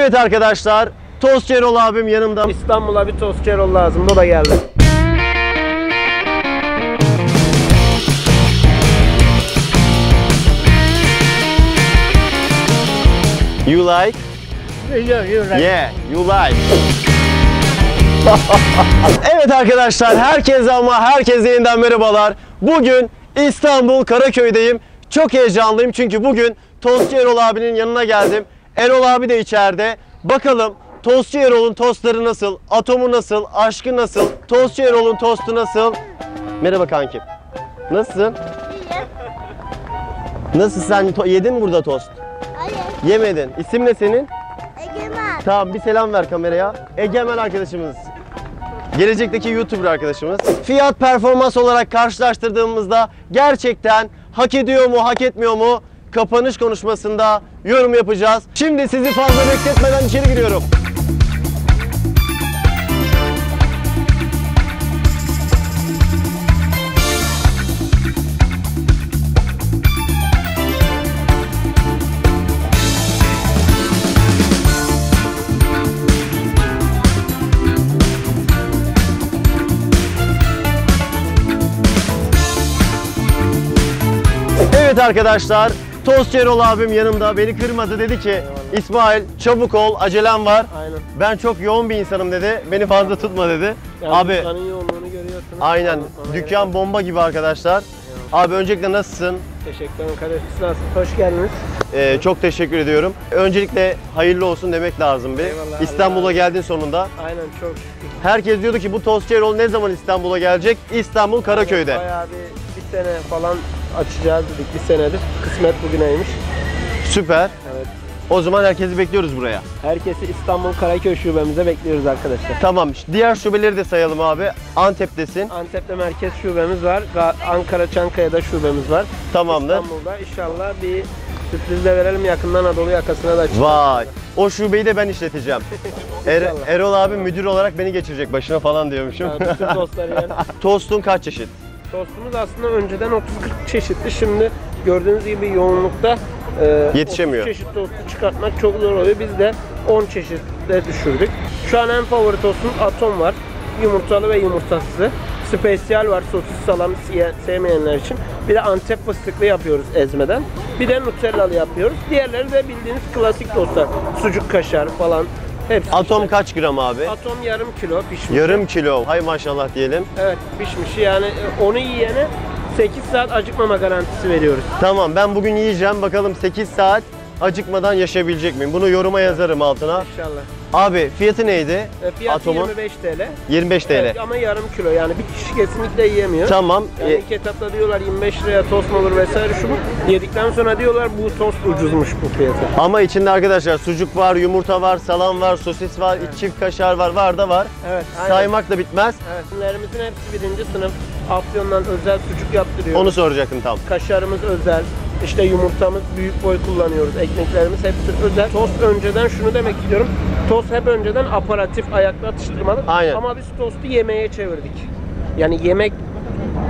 Evet arkadaşlar, Tost Erol abim yanımda. İstanbul'a bir tost Erol lazım. O da geldi. You like? Yeah, you like. evet arkadaşlar, herkese ama herkese yeniden merhabalar. Bugün İstanbul Karaköy'deyim. Çok heyecanlıyım çünkü bugün Tostçu Erol abinin yanına geldim. Erol abi de içeride. Bakalım Tostçu Erol'un tostları nasıl? Atomu nasıl? Aşkı nasıl? Tostçu Erol'un tostu nasıl? Merhaba kankim. Nasılsın? Nasıl sen yedin mi burada tost? Hayır, Yemedin. İsim ne senin? Egemen. Tamam bir selam ver kameraya. Egemen arkadaşımız. Gelecekteki YouTuber arkadaşımız. Fiyat performans olarak karşılaştırdığımızda gerçekten hak ediyor mu, hak etmiyor mu? Kapanış konuşmasında yorum yapacağız. Şimdi sizi fazla bekletmeden içeri giriyorum. Evet arkadaşlar, Tost Erol abim yanımda beni kırmadı dedi ki İsmail çabuk ol acelem var. Aynen. Ben çok yoğun bir insanım dedi. Beni fazla tutma dedi. Yani Abi dükkanın yoğunluğunu görüyorsunuz. aynen Sana- dükkan gerek bomba gibi arkadaşlar. Abi öncelikle nasılsın? Teşekkür ederim kardeşim. Siz nasılsınız? Hoş geldiniz. Ee, çok teşekkür ediyorum. Öncelikle hayırlı olsun demek lazım bir. Eyvallah, İstanbul'a geldin sonunda. Aynen çok. Herkes diyordu ki bu Tost Erol ne zaman İstanbul'a gelecek? İstanbul Karaköy'de. Bayağı bir, bir sene falan açacağız dedik bir senedir. Kısmet bugüneymiş. Süper. Evet. O zaman herkesi bekliyoruz buraya. Herkesi İstanbul Karaköy şubemize bekliyoruz arkadaşlar. Tamam. Diğer şubeleri de sayalım abi. Antep'tesin. Antep'te merkez şubemiz var. Ankara Çankaya'da şubemiz var. Tamamdır. İstanbul'da inşallah bir sürpriz de verelim yakından Anadolu yakasına da açacağız. Vay. O şubeyi de ben işleteceğim. Er-. Erol abi müdür olarak beni geçirecek başına falan diyormuşum. Yani bütün dostları yani. Tostun kaç çeşit? Tostumuz aslında önceden 30-40 çeşitli. Şimdi gördüğünüz gibi yoğunlukta e, Yetişemiyor. 30 çeşit tostu çıkartmak çok zor oluyor. Biz de 10 çeşitle düşürdük. Şu an en favori tostumuz atom var. Yumurtalı ve yumurtasız. Spesiyal var sosis salam sevmeyenler için. Bir de Antep fıstıklı yapıyoruz ezmeden. Bir de Nutellalı yapıyoruz. Diğerleri de bildiğiniz klasik tostlar. Sucuk kaşar falan. Hepsi Atom işte. kaç gram abi? Atom yarım kilo pişmiş. Yarım kilo. Hay maşallah diyelim. Evet pişmiş yani e, onu yiyene 8 saat acıkmama garantisi veriyoruz. Tamam ben bugün yiyeceğim. Bakalım 8 saat acıkmadan yaşayabilecek miyim? Bunu yoruma yazarım altına. İnşallah. Abi fiyatı neydi? E, fiyatı Atomun? 25 TL. 25 TL. Evet, ama yarım kilo yani bir kişi kesinlikle yiyemiyor. Tamam. Yani e, ilk etapta diyorlar 25 liraya tost mu olur vesaire şu bu. Yedikten sonra diyorlar bu tost ucuzmuş bu fiyatı. ama içinde arkadaşlar sucuk var, yumurta var, salam var, sosis var, çift kaşar var, var da var. Evet. aynen. Saymak da bitmez. Evet. Ürünlerimizin hepsi birinci sınıf. Afyon'dan özel sucuk yaptırıyoruz. Onu soracaktım tam. Kaşarımız özel. İşte yumurtamız büyük boy kullanıyoruz. Ekmeklerimiz hepsi özel. Tost önceden şunu demek istiyorum. Tost hep önceden aparatif ayakta atıştırmalık. Aynen. Ama biz tostu yemeğe çevirdik. Yani yemek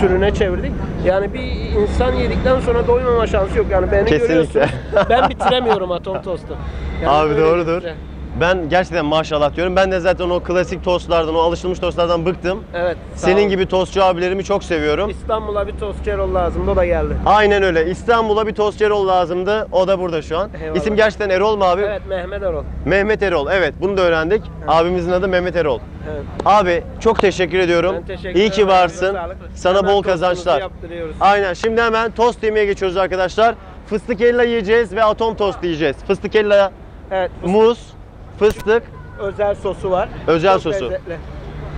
türüne çevirdik. Yani bir insan yedikten sonra doymama şansı yok. Yani beni Kesinlikle. görüyorsunuz. Ben bitiremiyorum atom tostu. Yani Abi doğrudur. bir- Ben gerçekten maşallah diyorum. Ben de zaten o klasik tostlardan, o alışılmış tostlardan bıktım. Evet. sağ Senin olun. gibi tostçu abilerimi çok seviyorum. İstanbul'a bir tost Erol lazım. O da geldi. Aynen öyle. İstanbul'a bir tostçu Erol lazımdı. O da burada şu an. Eyvallah. İsim gerçekten Erol mu abi? Evet Mehmet Erol. Mehmet Erol. Evet bunu da öğrendik. Abimizin adı Mehmet Erol. Evet. Abi çok teşekkür ediyorum. Ben teşekkür İyi ki ederim. varsın. Sağlık. Sana Hemen bol tostumuzu kazançlar. yaptırıyoruz. Aynen. Şimdi hemen tost yemeye geçiyoruz arkadaşlar. Fıstık ella yiyeceğiz ve atom tost yiyeceğiz. Fıstık ella, Evet. muz, fıstık. özel sosu var. Özel Çok sosu. lezzetli.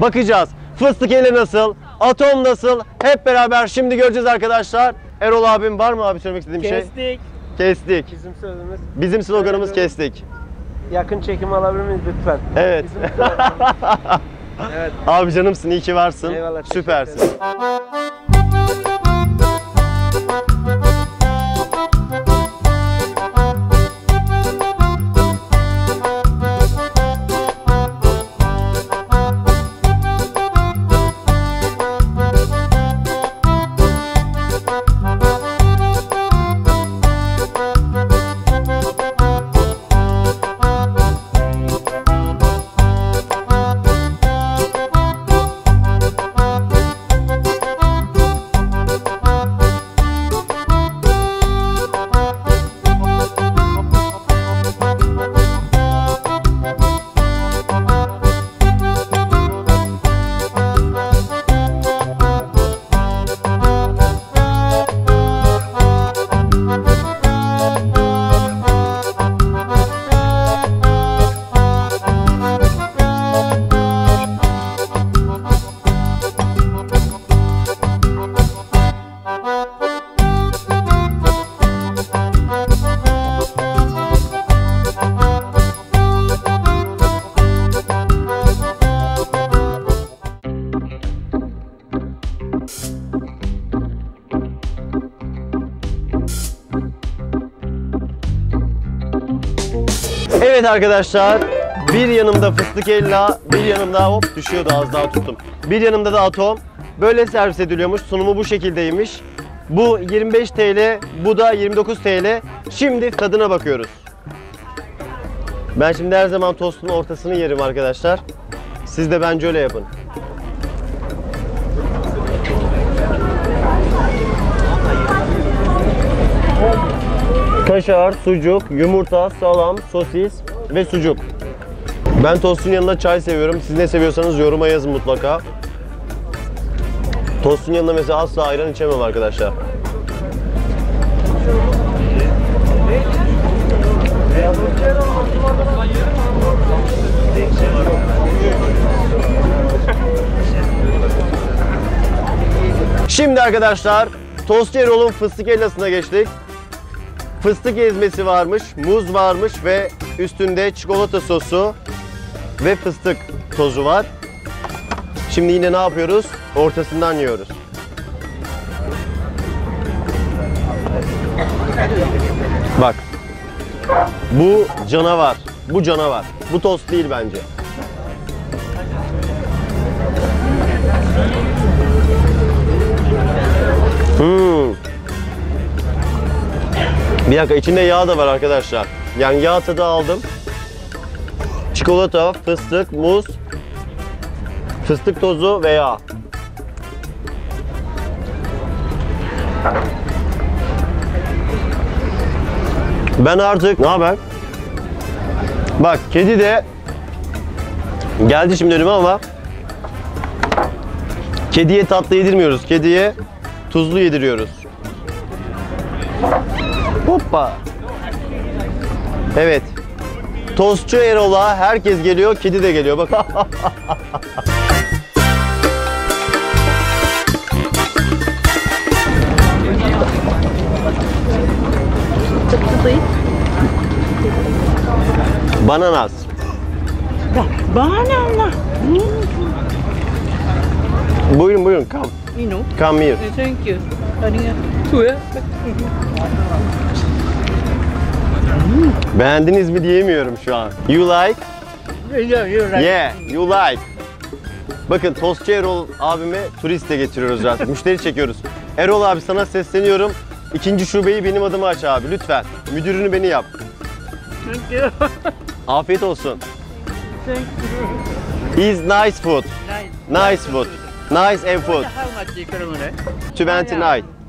Bakacağız. Fıstık eli nasıl? Atom nasıl? Hep beraber şimdi göreceğiz arkadaşlar. Erol abim var mı abi söylemek istediğim bir şey? Kestik. Kestik. Bizim sözümüz. Bizim sloganımız evet. kestik. Yakın çekim alabilir miyiz lütfen? Evet. Bizim evet. Abi canımsın, iyi ki varsın. Eyvallah, teşekkür Süpersin. ederim. Evet arkadaşlar bir yanımda fıstık ella bir yanımda hop düşüyordu az daha tuttum. Bir yanımda da atom. Böyle servis ediliyormuş. Sunumu bu şekildeymiş. Bu 25 TL, bu da 29 TL. Şimdi tadına bakıyoruz. Ben şimdi her zaman tostun ortasını yerim arkadaşlar. Siz de bence öyle yapın. Kaşar, sucuk, yumurta, salam, sosis ve sucuk. Ben tostun yanında çay seviyorum. Siz ne seviyorsanız yoruma yazın mutlaka. Tostun yanında mesela asla ayran içemem arkadaşlar. Şimdi arkadaşlar Tost Erol'un fıstık hellasına geçtik. Fıstık ezmesi varmış, muz varmış ve üstünde çikolata sosu ve fıstık tozu var. Şimdi yine ne yapıyoruz? Ortasından yiyoruz. Bak. Bu canavar. Bu canavar. Bu tost değil bence. Hmm. Bir dakika içinde yağ da var arkadaşlar. Yani yağ tadı aldım. Çikolata, fıstık, muz, fıstık tozu ve yağ. Ben artık ne haber? Bak kedi de geldi şimdi önüme ama kediye tatlı yedirmiyoruz. Kediye tuzlu yediriyoruz. Hoppa. Evet. Tostçu Erol'a herkes geliyor, kedi de geliyor. Bak. Bananas. Banana. Buyurun buyurun. Come. You know. Come here. Thank you. Arigato. Beğendiniz mi diyemiyorum şu an. You like? Yeah, you like. Bakın Tostçu Erol abime turist de getiriyoruz artık. Müşteri çekiyoruz. Erol abi sana sesleniyorum. İkinci şubeyi benim adıma aç abi lütfen. Müdürünü beni yap. Thank you. Afiyet olsun. Thank you. Is nice food. Nice. Nice food. Nice and food. How much can 29.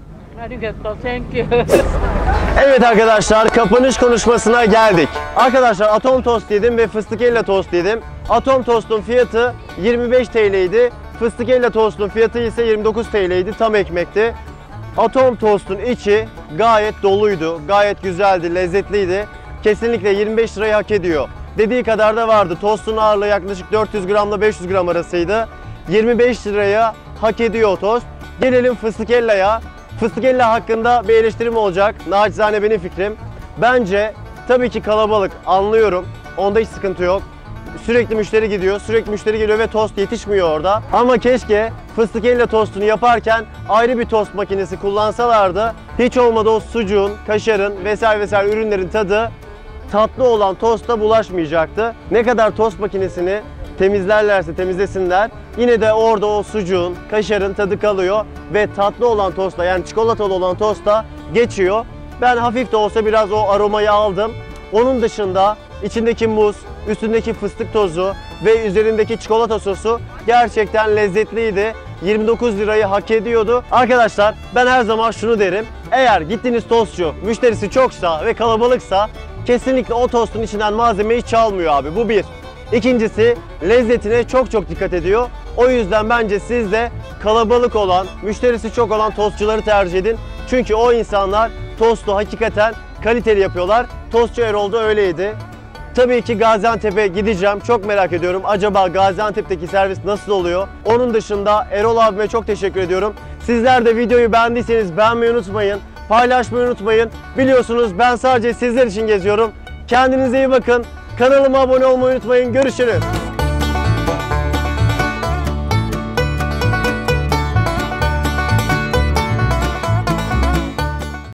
Evet arkadaşlar kapanış konuşmasına geldik. Arkadaşlar atom tost yedim ve fıstıkella tost yedim. Atom tostun fiyatı 25 TL idi. Fıstıkella tostun fiyatı ise 29 TL idi. Tam ekmekti. Atom tostun içi gayet doluydu. Gayet güzeldi, lezzetliydi. Kesinlikle 25 lirayı hak ediyor. Dediği kadar da vardı. Tostun ağırlığı yaklaşık 400 gramla 500 gram arasıydı. 25 liraya hak ediyor tost. Gelelim fıstıkella'ya. Fıstıkella hakkında bir eleştirim olacak. Naçizane benim fikrim. Bence tabii ki kalabalık anlıyorum. Onda hiç sıkıntı yok. Sürekli müşteri gidiyor, sürekli müşteri geliyor ve tost yetişmiyor orada. Ama keşke fıstıkella tostunu yaparken ayrı bir tost makinesi kullansalardı. Hiç olmadı o sucuğun, kaşarın vesaire vesaire ürünlerin tadı tatlı olan tosta bulaşmayacaktı. Ne kadar tost makinesini temizlerlerse temizlesinler yine de orada o sucuğun, kaşarın tadı kalıyor ve tatlı olan tosta yani çikolatalı olan tosta geçiyor. Ben hafif de olsa biraz o aromayı aldım. Onun dışında içindeki muz, üstündeki fıstık tozu ve üzerindeki çikolata sosu gerçekten lezzetliydi. 29 lirayı hak ediyordu. Arkadaşlar ben her zaman şunu derim. Eğer gittiğiniz tostçu müşterisi çoksa ve kalabalıksa kesinlikle o tostun içinden malzemeyi çalmıyor abi. Bu bir. İkincisi lezzetine çok çok dikkat ediyor. O yüzden bence siz de kalabalık olan, müşterisi çok olan tostçuları tercih edin. Çünkü o insanlar tostu hakikaten kaliteli yapıyorlar. Tostçu Erol da öyleydi. Tabii ki Gaziantep'e gideceğim. Çok merak ediyorum. Acaba Gaziantep'teki servis nasıl oluyor? Onun dışında Erol abime çok teşekkür ediyorum. Sizler de videoyu beğendiyseniz beğenmeyi unutmayın. Paylaşmayı unutmayın. Biliyorsunuz ben sadece sizler için geziyorum. Kendinize iyi bakın. Kanalıma abone olmayı unutmayın. Görüşürüz.